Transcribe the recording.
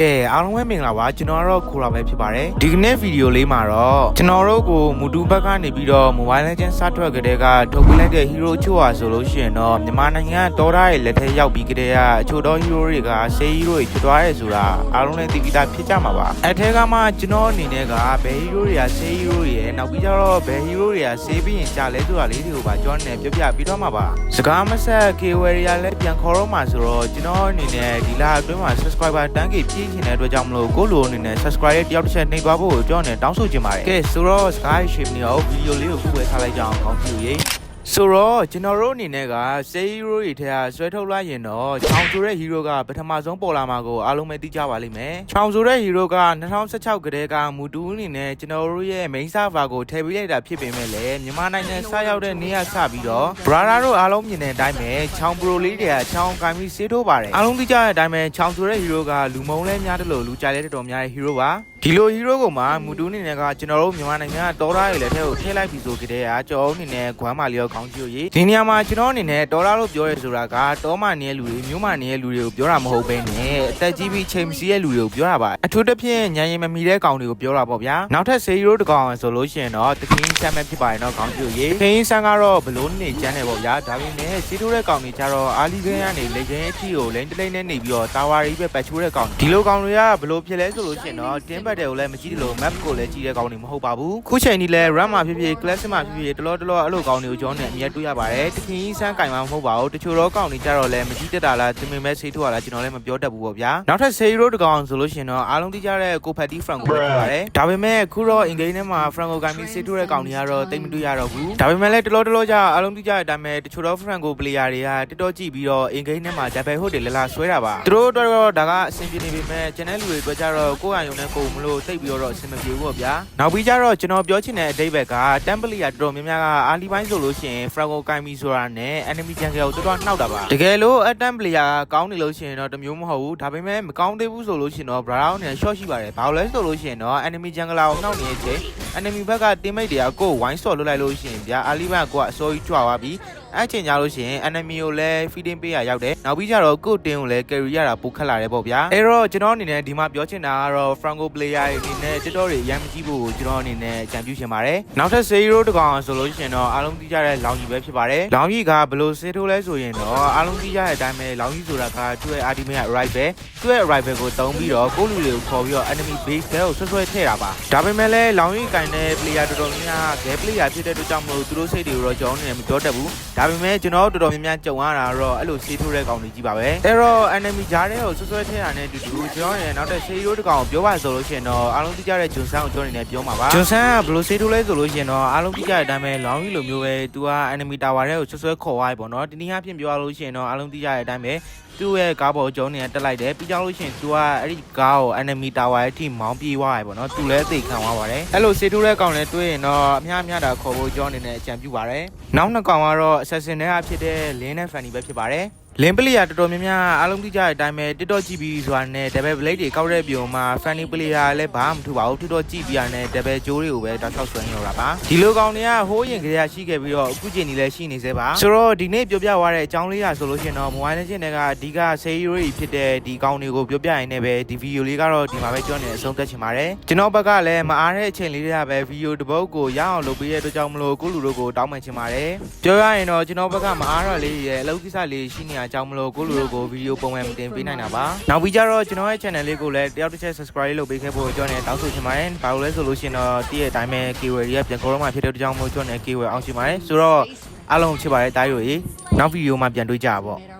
ကဲအားလုံးပဲမင်္ဂလာပါကျွန်တော်ကတော့ခိုးလာပဲဖြစ်ပါတယ်ဒီကနေ့ဗီဒီယိုလေးမှာတော့ကျွန်တော်တို့ကိုမူတူဘက်ကနေပြီးတော့ Mobile Legends စထွက်ကလေးကထုတ်ပေးလိုက်တဲ့ hero အချို့ဟာဆိုလို့ရှိရင်တော့မြန်မာနိုင်ငံတော်သားရဲ့လက်ထဲရောက်ပြီးကတည်းကအချို့တော့ hero တွေကဆေး hero တွေဖြစ်သွားရဲဆိုတာအားလုံးလည်းသိပြီးသားဖြစ်ကြမှာပါအထက်ကမှကျွန်တော်အနေနဲ့ကဘယ် hero တွေကဆေး hero တွေရဲ့နောက်ပြီးတော့ဘယ် hero တွေကဆေးပြီးရင်ကြာလဲဆိုတာလေးတွေကိုပါကျွန်တော်အနေနဲ့ပြောပြပြီးတော့မှာပါစကားမဆက် KWR တွေကလည်းပြန်ခေါ်တော့မှာဆိုတော့ကျွန်တော်အနေနဲ့ဒီလအတွင်းမှာ subscriber တန်းကြီးပြည့်ချင်တဲ့အတွက်ကြောင့်မလို့ကိုလိုအနေနဲ့ subscribe ရဲ့တယောက်တစ်ချက်နှိပ်သွားဖို့ကိုကျွန်တော်အနေနဲ့တောင်းဆိုချင်ပါတယ်ကဲဆိုတော့ Sky Shape နေရောဗီဒီယိုလေးကိုခုပဲထားလိုက်ကြအောင်ကောင်းပြီရေ ဆိုတော့ကျွန်တော်တို့အနေနဲ့ကစေးဟီးရိုးတွေထဲကဆွဲထုတ်လိုက်ရင်တော့ချောင်ဆိုတဲ့ဟီးရိုးကပထမဆုံးပေါ်လာမှာကိုအားလုံးပဲသိကြပါလိမ့်မယ်ချောင်ဆိုတဲ့ဟီးရိုးက2016ကတည်းကမူတူးအနေနဲ့ကျွန်တော်တို့ရဲ့ main server ကိုထည့်ပေးလိုက်တာဖြစ်ပေမဲ့လည်းမြန်မာနိုင်ငံစရောက်တဲ့နေ့ကစပြီးတော့ brother တို့အားလုံးမြင်တဲ့အတိုင်းပဲချောင် pro လေးတွေကချောင်ကင်ပြီးစေးထိုးပါတယ်အားလုံးသိကြတဲ့အတိုင်းပဲချောင်ဆိုတဲ့ဟီးရိုးကလူမုံလဲများတယ်လို့လူကြိုက်လဲတော်တော်များတဲ့ဟီးရိုးပါဒီလိုဟီးရိုးကမှမူတူးအနေနဲ့ကကျွန်တော်တို့မြန်မာနိုင်ငံကတော်သားတွေလည်းထဲကိုထည့်လိုက်ပြီးဆိုကြတဲ့ကကျွန်တော်တို့အနေနဲ့ဂွမ်းမာလျော်ခေါင်းကျိုးရေးဒီနေရာမှာကျွန်တော်အနေနဲ့ဒေါ်လာလို့ပြောရဲဆိုတာကတောမနေတဲ့လူတွေမြို့မနေတဲ့လူတွေကိုပြောတာမဟုတ်ဘဲနဲ့အသက်ကြီးပြီးချိန်မစီတဲ့လူတွေကိုပြောတာပါအထူးသဖြင့်ညံရင်မမီတဲ့ကောင်တွေကိုပြောတာပေါ့ဗျာနောက်ထပ်ဆေးရိုးတစ်ကောင်ဆိုလို့ရှိရင်တော့တကင်းဆမ်းမဲ့ဖြစ်ပါတယ်နော်ခေါင်းကျိုးရေးတကင်းဆမ်းကတော့ဘလို့နေကျန်းတယ်ပေါ့ဗျာဒါပေမဲ့စီးထိုးတဲ့ကောင်တွေကျတော့အာလီခင်းကနေလေခင်းအထီကိုလိန်တလိန်နဲ့နေပြီးတော့တာဝါရီပဲပတ်ချိုးတဲ့ကောင်ဒီလိုကောင်တွေကဘလို့ဖြစ်လဲဆိုလို့ရှိရင်တော့တင်းပတ်တယ်ကိုလည်းမကြည့်တယ်လို့ map ကိုလည်းကြည့်တဲ့ကောင်တွေမဟုတ်ပါဘူးခုချိန်นี้လဲ run မှာဖြစ်ဖြစ် class မှာဖြစ်ဖြစ်တလောတလောအဲ့လိုကောင်တွေကိုကျွန်တော်နဲ့အမြဲတွေ့ရပါတယ်တခင်ကြီးစမ်းကင်မှာမဟုတ်ပါဘူးတချို့တော့ကောင်တွေကြတော့လဲမကြည့်တတ်တာလားတင်မင်မဲဆေးထိုးရလားကျွန်တော်လည်းမပြောတတ်ဘူးပေါ့ဗျာနောက်ထပ်ဆေးရိုးတကောင်ဆိုလို့ရှိရင်တော့အားလုံးသိကြတဲ့ကိုဖက်တီ franco ပဲဖြစ်ပါတယ်ဒါပေမဲ့ခုတော့ in game ထဲမှာ franco ကင်ပြီးဆေးထိုးတဲ့ကောင်တွေကတော့တိတ်မတွေ့ရတော့ဘူးဒါပေမဲ့လည်းတလောတလောကြအားလုံးသိကြတဲ့အတိုင်းပဲတချို့တော့ franco player တွေကတော်တော်ကြည့်ပြီးတော့ in game ထဲမှာ double hook တွေလလာဆွဲတာပါသူတို့တော့တော့ဒါကအဆင်ပြေနေပေမဲ့ channel လူတွေအတွက်ကြတော့ကိုယ့်အယုံနဲ့ကိုယ်မလို့တိတ်ပြီးတော့အဆင်မပြေဘူးပေါ့ဗျာနောက်ပြီးကြတော့ကျွန်တော်ပြောချင်တဲ့အဓိပ္ပာယ်က temple ရတော်တော်များများကအာလီပိုင်းဆိုလို့ရှိရင် franco ကင်ပြီးဆိုတာနဲ့ enemy jungle ကိုတော်တော်နှောက်တာပါတကယ်လို့ attempt player ကကောင်းနေလို့ရှိရင်တော့တမျိုးမဟုတ်ဘူးဒါပေမဲ့မကောင်းသေးဘူးဆိုလို့ရှိရင်တော့ brown နဲ့ short ရှိပါတယ်ဘာလို့လဲဆိုလို့ရှိရင်တော့ enemy jungle ကိုနှောက်နေတဲ့အချိန် enemy ဘက်က teammate တွေကကိုယ်ဝိုင်းဆော့လွတ်လိုက်လို့ရှိရင်ဗျာအာလီဘက်ကကိုကအစိုးကြီးကြွားသွားပြီး အဲ့ချိန်ကြလို့ရှိရင် enemy ကိုလည်း feeding ပေးရရောက်တယ်နောက်ပြီးကြတော့ကိုယ်တင်းကိုလည်း carry ရတာပိုခက်လာတယ်ပေါ့ဗျာအဲ့တော့ကျွန်တော်အနေနဲ့ဒီမှာပြောချင်တာကတော့ franco player တွေအနေနဲ့ TikTok တွေရမ်းမကြည့်ဖို့ကျွန်တော်အနေနဲ့အကြံပြုချင်ပါတယ်နောက်ထပ် zero တကောင်ဆိုလို့ရှိရင်တော့အားလုံးသိကြတဲ့လောင်ကြီးပဲဖြစ်ပါတယ်လောင်ကြီးကဘယ်လိုစေးထိုးလဲဆိုရင်တော့အားလုံးသိကြတဲ့အတိုင်းပဲလောင်ကြီးဆိုတာကသူ့ရဲ့ ultimate arrival သူ့ရဲ့ arrival ကိုတုံးပြီးတော့ကိုယ့်လူတွေကိုခေါ်ပြီးတော့ enemy base ထဲကိုဆွဆွဲထည့်တာပါဒါပေမဲ့လည်းလောင်ကြီးကင်တဲ့ player တော်တော်များများ game player ဖြစ်တဲ့အတွက်ကြောင့်မလို့သူတို့စိတ်တွေကိုတော့ကျွန်တော်အနေနဲ့မပြောတတ်ဘူးဒါပေမဲ့ကျွန်တော်တော်တော်များများကြုံရတာတော့အဲ့လိုစေးထိုးတဲ့ကောင်တွေကြီးပါပဲအဲ့တော့ enemy ကြားထဲကိုဆွဆွဲထည့်တာနဲ့အတူတူကျွန်တော်ရဲ့နောက်တဲ့ zero တကောင်ပြောပါဆိုလို့ရှိရင်တော့အားလုံးသိကြတဲ့ဂျွန်ဆန်ကိုကျွန်တော်အနေနဲ့ပြောမှာပါဂျွန်ဆန်ကဘယ်လိုစေးထိုးလဲဆိုလို့ရှိရင်တော့အားလုံးသိကြတဲ့အတိုင်းပဲလောင်ကြီးလိုမျိုးပဲသူက enemy tower ထဲကိုဆွဆွဲခေါ်သွားပြီပေါ့နော်ဒီနေ့အဖြစ်ပြောရလို့ရှိရင်တော့အားလုံးသိကြတဲ့အတိုင်းပဲသူ့ရဲ့ကားပေါ်ကျုံးနေတက်လိုက်တယ်ပြီးကြောင်းလို့ရှိရင်သူကအဲ့ဒီကားကို enemy tower ရဲ့အထိမောင်းပြေးသွားတယ်ပေါ့နော်သူလည်းအသိခံသွားပါတယ်အဲ့လိုစေထိုးတဲ့ကောင်လည်းတွေ့ရင်တော့အများအများတာခေါ်ဖို့ကျွန်တော်အနေနဲ့အကြံပြုပါတယ်နောက်နှစ်ကောင်ကတော့ assassin တွေကဖြစ်တဲ့ lin နဲ့ fanny ပဲဖြစ်ပါတယ် လင်းပလီယာတော်တော်များများအားလုံးသိကြတဲ့အတိုင်းပဲ TikTok ကြည့်ပြီးဆိုတာနဲ့ double blade တွေကောက်တဲ့ပြုံမှာ funny player လည်းဘာမှမထူပါဘူး TikTok ကြည့်ပြီးရတဲ့ double ကြိုးတွေကိုပဲတောက်လျှောက်ဆွဲနေတော့တာပါဒီလိုကောင်တွေကဟိုးရင်ကလေးရှိခဲ့ပြီးတော့အခုချိန်ကြီးလည်းရှိနေသေးပါဆိုတော့ဒီနေ့ပြောပြသွားတဲ့အကြောင်းလေးရာဆိုလို့ရှိရင်တော့ mobile legend တွေကအဓိက series ဖြစ်တဲ့ဒီကောင်တွေကိုပြောပြရင်လည်းပဲဒီ video လေးကတော့ဒီမှာပဲကြောနေအဆုံးသတ်ချင်ပါတယ်ကျွန်တော်ဘက်ကလည်းမအားတဲ့အချိန်လေးတွေကပဲ video တစ်ပုတ်ကိုရအောင်လုပ်ပေးတဲ့အတွက်ကြောင့်မလို့ကိုလူတို့ကိုတောင်းပန်ချင်ပါတယ်ပြောရရင်တော့ကျွန်တော်ဘက်ကမအားတော့လေးရဲ့အလုပ်ကိစ္စလေးရှိနေတဲ့အကြောင်းမလို့ကိုလူတို့ကိုဗီဒီယိုပုံမှန်တင်ပေးနိုင်တာပါနောက်ပြီးကြတော့ကျွန်တော်ရဲ့ channel လေးကိုလည်းတယောက်တစ်ချက် subscribe လုပ်ပေးခဲ့ဖို့ကျွန်တော်လည်းတောင်းဆိုချင်ပါတယ်ဘာလို့လဲဆိုလို့ရှိရင်တော့တည့်ရဲ့အတိုင်းပဲ keyword တွေကပြန်ခေါ်တော့မှဖြစ်တဲ့အတွက်ကြောင့်မို့ကျွန်တော်လည်း keyword အောင်ချင်ပါတယ်ဆိုတော့အားလုံးချစ်ပါတယ်တားရိုရေနောက်ဗီဒီယိုမှာပြန်တွေ့ကြပါပေါ့